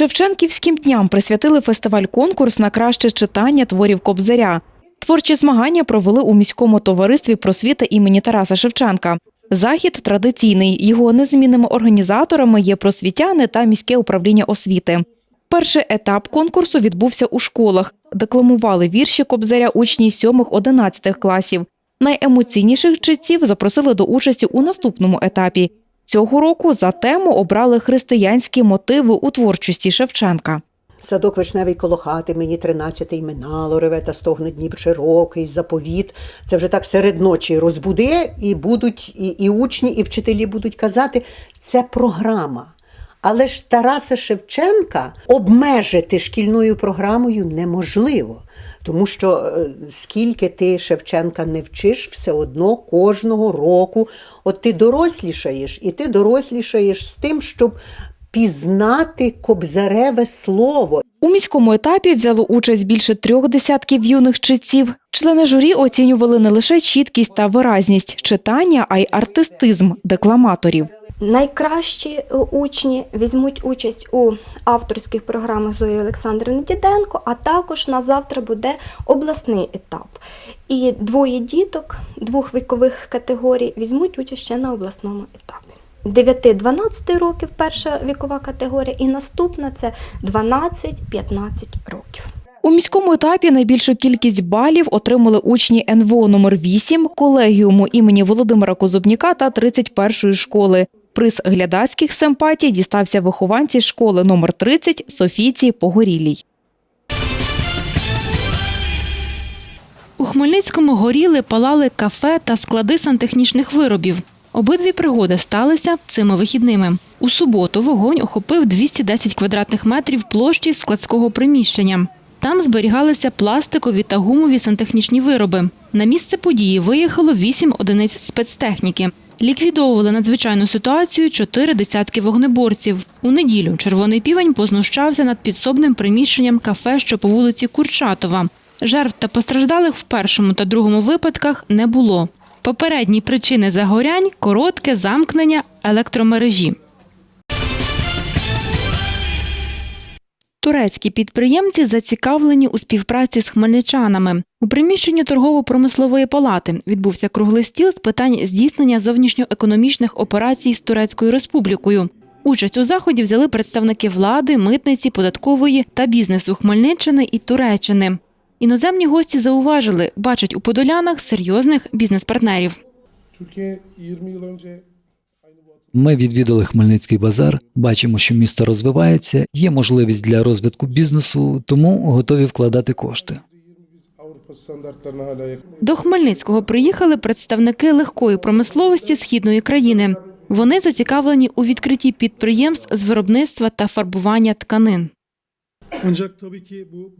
Шевченківським дням присвятили фестиваль-конкурс на краще читання творів Кобзаря. Творчі змагання провели у міському товаристві просвіти імені Тараса Шевченка. Захід традиційний. Його незмінними організаторами є просвітяни та міське управління освіти. Перший етап конкурсу відбувся у школах. Декламували вірші Кобзаря учні 7-11 класів. Найемоційніших читців запросили до участі у наступному етапі. Цього року за тему обрали християнські мотиви у творчості Шевченка. Садок вишневий коло хати, мені тринадцятий минало, реве та стогне Дніпр широкий, заповіт. Це вже так серед ночі розбуде, і будуть і, і учні, і вчителі будуть казати, це програма. Але ж Тараса Шевченка обмежити шкільною програмою неможливо. Тому що е, скільки ти Шевченка не вчиш, все одно кожного року, от ти дорослішаєш, і ти дорослішаєш з тим, щоб пізнати кобзареве слово. У міському етапі взяло участь більше трьох десятків юних читців. Члени журі оцінювали не лише чіткість та виразність читання, а й артистизм декламаторів. Найкращі е, учні візьмуть участь у авторських програмах Зої Олександрівни Діденко, а також на завтра буде обласний етап. І двоє діток двох вікових категорій візьмуть участь ще на обласному етапі. 9-12 років перша вікова категорія, і наступна це 12-15 років. У міському етапі найбільшу кількість балів отримали учні НВО номер 8 колегіуму імені Володимира Козубніка та 31-ї школи. Приз глядацьких симпатій дістався вихованці школи номер 30 Софійці Погорілій. У Хмельницькому горіли, палали кафе та склади сантехнічних виробів. Обидві пригоди сталися цими вихідними. У суботу вогонь охопив 210 квадратних метрів площі складського приміщення. Там зберігалися пластикові та гумові сантехнічні вироби. На місце події виїхало 8 одиниць спецтехніки. Ліквідовували надзвичайну ситуацію чотири десятки вогнеборців. У неділю червоний півень познущався над підсобним приміщенням кафе, що по вулиці Курчатова. Жертв та постраждалих в першому та другому випадках не було. Попередні причини загорянь коротке замкнення електромережі. Турецькі підприємці зацікавлені у співпраці з хмельничанами. У приміщенні торгово-промислової палати відбувся круглий стіл з питань здійснення зовнішньоекономічних операцій з Турецькою Республікою. Участь у заході взяли представники влади, митниці, податкової та бізнесу Хмельниччини і Туреччини. Іноземні гості зауважили, бачать у подолянах серйозних бізнес-партнерів. Ми відвідали Хмельницький базар, бачимо, що місто розвивається, є можливість для розвитку бізнесу, тому готові вкладати кошти. До Хмельницького приїхали представники легкої промисловості східної країни. Вони зацікавлені у відкритті підприємств з виробництва та фарбування тканин.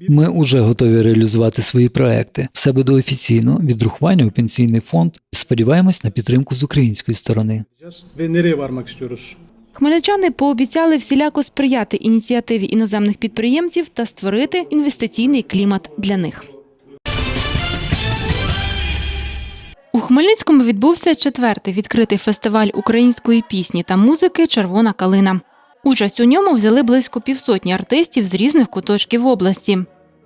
Ми уже готові реалізувати свої проекти. Все буде офіційно, відрахування у пенсійний фонд. Сподіваємось на підтримку з української сторони. Хмельничани пообіцяли всіляко сприяти ініціативі іноземних підприємців та створити інвестиційний клімат для них. У Хмельницькому відбувся четвертий відкритий фестиваль української пісні та музики Червона калина. Участь у ньому взяли близько півсотні артистів з різних куточків області.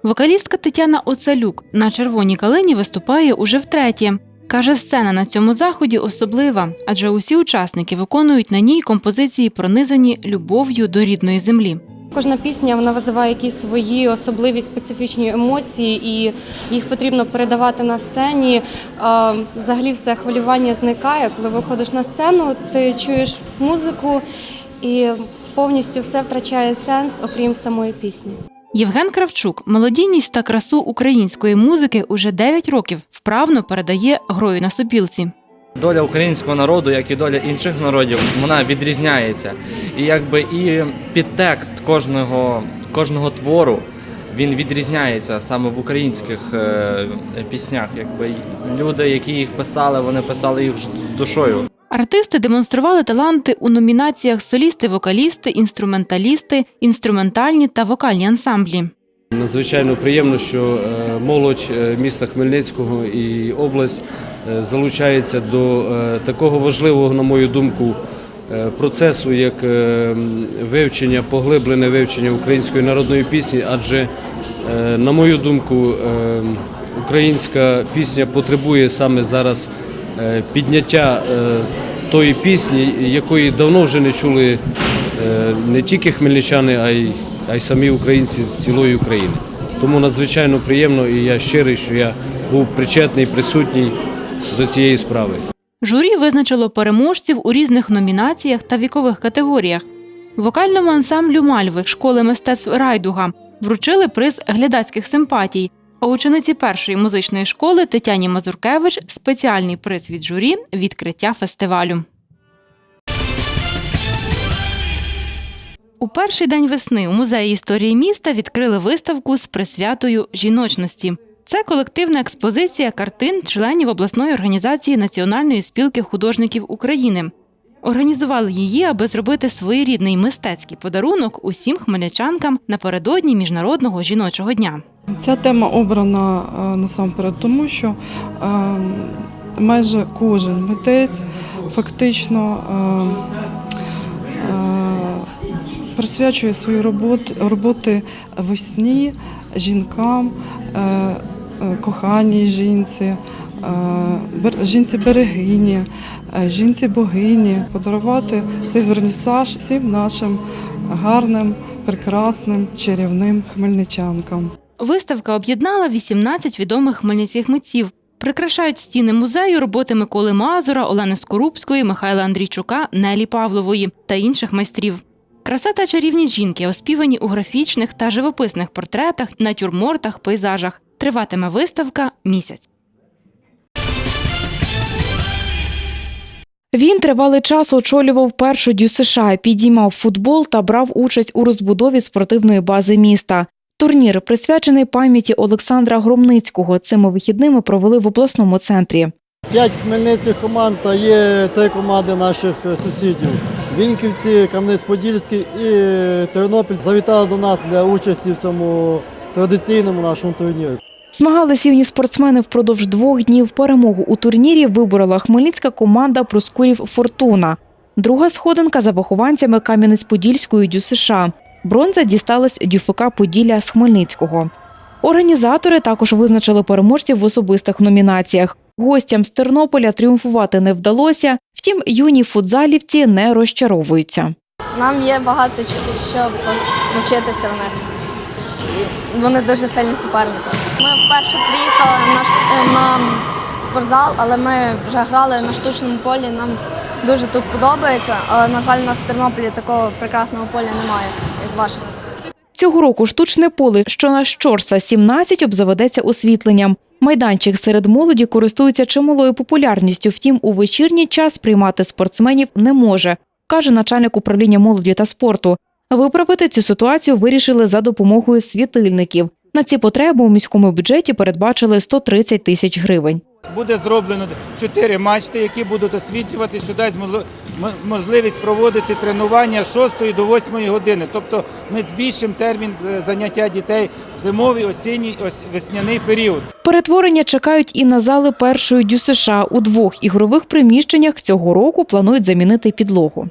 Вокалістка Тетяна Оцалюк на червоній калині виступає уже втретє. Каже, сцена на цьому заході особлива, адже усі учасники виконують на ній композиції, пронизані любов'ю до рідної землі. Кожна пісня вона визиває якісь свої особливі специфічні емоції, і їх потрібно передавати на сцені. Взагалі, все хвилювання зникає. Коли виходиш на сцену, ти чуєш музику і повністю все втрачає сенс, окрім самої пісні. Євген Кравчук молодійність та красу української музики уже 9 років вправно передає грою на сопілці. Доля українського народу, як і доля інших народів, вона відрізняється. І якби і підтекст кожного, кожного твору він відрізняється саме в українських е, піснях. Якби люди, які їх писали, вони писали їх з душою. Артисти демонстрували таланти у номінаціях солісти, вокалісти, інструменталісти, інструментальні та вокальні ансамблі. Надзвичайно приємно, що е, молодь е, міста Хмельницького і область е, залучається до такого важливого, на мою думку, процесу як вивчення, поглиблене вивчення української народної пісні, адже, на мою думку, українська пісня потребує саме зараз підняття тої пісні, якої давно вже не чули е, не тільки хмельничани, а й, а й самі українці з цілої України. Тому надзвичайно приємно і я щирий, що я був причетний, присутній до цієї справи. Журі визначило переможців у різних номінаціях та вікових категоріях. Вокальному ансамблю Мальви школи мистецтв Райдуга вручили приз глядацьких симпатій. А учениці першої музичної школи Тетяні Мазуркевич спеціальний приз від журі відкриття фестивалю. У перший день весни у музеї історії міста відкрили виставку з присвятою жіночності. Це колективна експозиція картин членів обласної організації Національної спілки художників України. Організували її, аби зробити своєрідний мистецький подарунок усім хмельничанкам напередодні міжнародного жіночого дня. Ця тема обрана е, насамперед тому, що е, майже кожен митець фактично е, присвячує свої роботи, роботи весні, жінкам, коханій жінці, жінці берегині, жінці богині, подарувати цей вернісаж всім нашим гарним, прекрасним, чарівним хмельничанкам. Виставка об'єднала 18 відомих хмельницьких митців. Прикрашають стіни музею роботи Миколи Мазура, Олени Скорубської, Михайла Андрійчука, Нелі Павлової та інших майстрів. Краса та чарівні жінки оспівані у графічних та живописних портретах, натюрмортах, пейзажах. Триватиме виставка місяць. Він тривалий час очолював першу дю США, підіймав футбол та брав участь у розбудові спортивної бази міста. Турнір, присвячений пам'яті Олександра Громницького, цими вихідними провели в обласному центрі. П'ять хмельницьких команд та є три команди наших е, сусідів. Вінківці, Кам'янець-Подільський і е, Тернопіль завітали до нас для участі в цьому традиційному нашому турнірі. Змагались юні спортсмени впродовж двох днів. Перемогу у турнірі виборола хмельницька команда Проскурів Фортуна. Друга сходинка за вихованцями Кам'янець-Подільської дю США. Бронза дісталась ДЮФК Поділля з Хмельницького. Організатори також визначили переможців в особистих номінаціях. Гостям з Тернополя тріумфувати не вдалося, втім, юні футзалівці не розчаровуються. Нам є багато що повчитися в них. Вони дуже сильні суперники. Ми вперше приїхали е, на спортзал, але ми вже грали на штучному полі. Нам дуже тут подобається, але, на жаль, у нас в Тернополі такого прекрасного поля немає, як ваших. Цього року штучне поле, що на Щорса 17, обзаведеться освітленням. Майданчик серед молоді користується чималою популярністю, втім, у вечірній час приймати спортсменів не може, каже начальник управління молоді та спорту. Виправити цю ситуацію вирішили за допомогою світильників. На ці потреби у міському бюджеті передбачили 130 тисяч гривень. Буде зроблено чотири мачти, які будуть освітлювати, що дасть можливість проводити тренування з 6 до 8 години. Тобто ми збільшимо термін е, заняття дітей в зимовий, осінній, весняний період. Перетворення чекають і на зали першої дю США. У двох ігрових приміщеннях цього року планують замінити підлогу.